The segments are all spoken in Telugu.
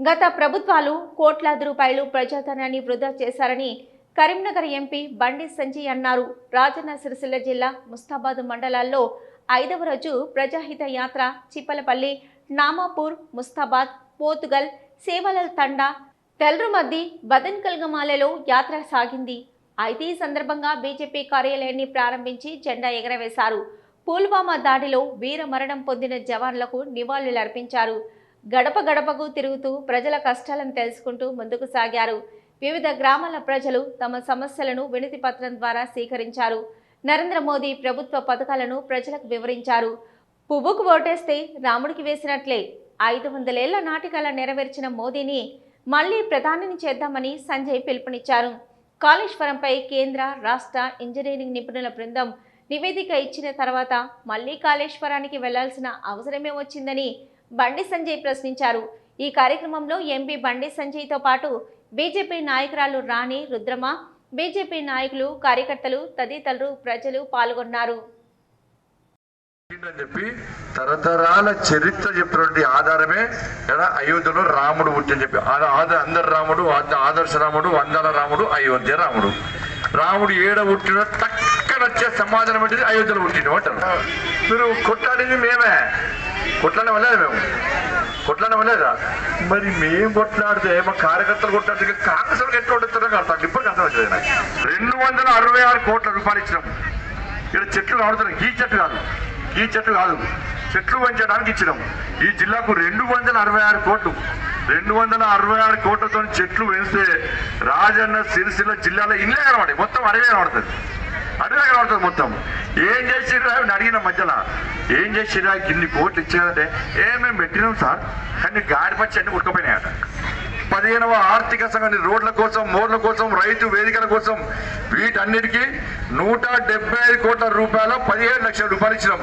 గత ప్రభుత్వాలు కోట్లాది రూపాయలు ప్రజాధనాన్ని వృధా చేశారని కరీంనగర్ ఎంపీ బండి సంజయ్ అన్నారు. రాజన్న సిరిసిల్ల జిల్లా ముస్తాబాద్ మండలాల్లో ఐదవ రోజు ప్రజాహిత యాత్ర చిప్పలపల్లి నామాపూర్ ముస్తాబాద్ పోతుగల్ సేవలల్ తండా తెల్రుమద్ది బదన్కల్గమాలలో యాత్ర సాగింది. అయితే ఈ సందర్భంగా బీజేపీ కార్యాలయాన్ని ప్రారంభించి జెండా ఎగరవేశారు. పుల్వామా దాడిలో వీర మరణం పొందిన జవాన్లకు నివాళులర్పించారు. గడప గడపకు తిరుగుతూ ప్రజల కష్టాలను తెలుసుకుంటూ ముందుకు సాగారు. వివిధ గ్రామాల ప్రజలు తమ సమస్యలను వినతి పత్రం ద్వారా స్వీకరించారు. నరేంద్ర మోదీ ప్రభుత్వ పథకాలను ప్రజలకు వివరించారు. పువ్వుకు ఓటేస్తే రాముడికి వేసినట్లే. ఐదు వందలేళ్ళ నాటికల నెరవేర్చిన మోదీని మళ్ళీ ప్రధానిని చేద్దామని సంజయ్ పిలుపునిచ్చారు. కాళేశ్వరంపై కేంద్ర రాష్ట్ర ఇంజనీరింగ్ నిపుణుల బృందం నివేదిక ఇచ్చిన తర్వాత మళ్ళీ కాళేశ్వరానికి వెళ్ళాల్సిన అవసరమే వచ్చిందని బండి సంజయ్ ప్రశ్నించారు. ఈ కార్యక్రమంలో ఎంపీ బండి సంజయ్తో పాటు బీజేపీ నాయకురాలు రాణి రుద్రమ బీజేపీ నాయకులు కార్యకర్తలు తదితరులు ప్రజలు పాల్గొన్నారు. చెప్పి తరతరాల చరిత్ర చెప్పినటువంటి ఆధారమే అయోధ్యలో రాముడు పుట్టి చెప్పి. అందరు రాముడు ఆదర్శ రాముడు వందల రాముడు అయోధ్య రాముడు. రాముడు ఏడ పుట్టిన టక్కన వచ్చే సమాధానం ఏంటిది? అయోధ్యలో పుట్టిండు. అంటారు మీరు కొట్లాడింది మేమే. కొట్లాడే వల్లేదు మేము. కొట్లాడే వల్లేదా మరి మేము కొట్లాడితే మా కార్యకర్తలు కొట్లాడితే కాంగ్రెస్ వాళ్ళకి ఎట్లా కొడుతారో అర్థం ఇప్పటికి అర్థం నాకు. రెండు వందల అరవై ఆరు కోట్ల రూపాయలు ఇచ్చినాం. ఇక్కడ చెట్లు నాడుతున్నాయి ఈ చెట్టు కాదు. ఈ చెట్టు కాదు. చెట్లు పెంచడానికి ఇచ్చినాం. ఈ జిల్లాకు రెండు వందల అరవై ఆరు కోట్లు. రెండు వందల అరవై ఆరు కోట్లతో చెట్లు పెంచితే రాజన్న సిరిసిల్ల జిల్లాలో ఇల్లే కనబడి మొత్తం అడవే కనబడుతుంది మొత్తం. ఏం చేసిరా అని అడిగిన మధ్యలో ఏం చేసిరా ఇన్ని కోట్లు ఇచ్చేదంటే ఏ మేము పెట్టినాం సార్? కానీ గాడి పచ్చి అన్ని ఉడకపోయినాయట. పదిహేనవ ఆర్థిక సంఘం రోడ్ల కోసం మోర్ల కోసం రైతు వేదికల కోసం వీటన్నిటికీ నూట డెబ్బై ఐదు కోట్ల రూపాయల పదిహేడు లక్షల రూపాయలు ఇచ్చినాం.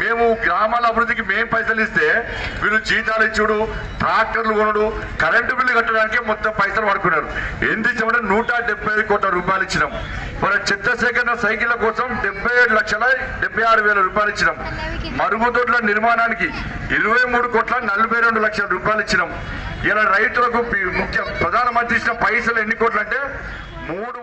మేము గ్రామాల అభివృద్ధికి మేము పైసలు ఇస్తే వీళ్ళు జీతాలు ఇచ్చుడు ట్రాక్టర్లు కొనుడు కరెంటు బిల్లు కట్టడానికి మొత్తం పైసలు పడుకున్నారు ఎంత ఇచ్చామంటే నూట డెబ్బై ఐదు కోట్ల రూపాయలు ఇచ్చినాం. మన చెత్త సేకరణ సైకిళ్ళ కోసం డెబ్బై ఏడు లక్షల డెబ్బై ఆరు వేల రూపాయలు ఇచ్చినాం. మరుగుదొడ్ల నిర్మాణానికి ఇరవై మూడు కోట్ల నలభై రెండు లక్షల రూపాయలు ఇచ్చినాం. ఇలా రైతులకు ముఖ్య ప్రధానమంత్రి ఇచ్చిన పైసలు ఎన్ని కోట్లు అంటే మూడు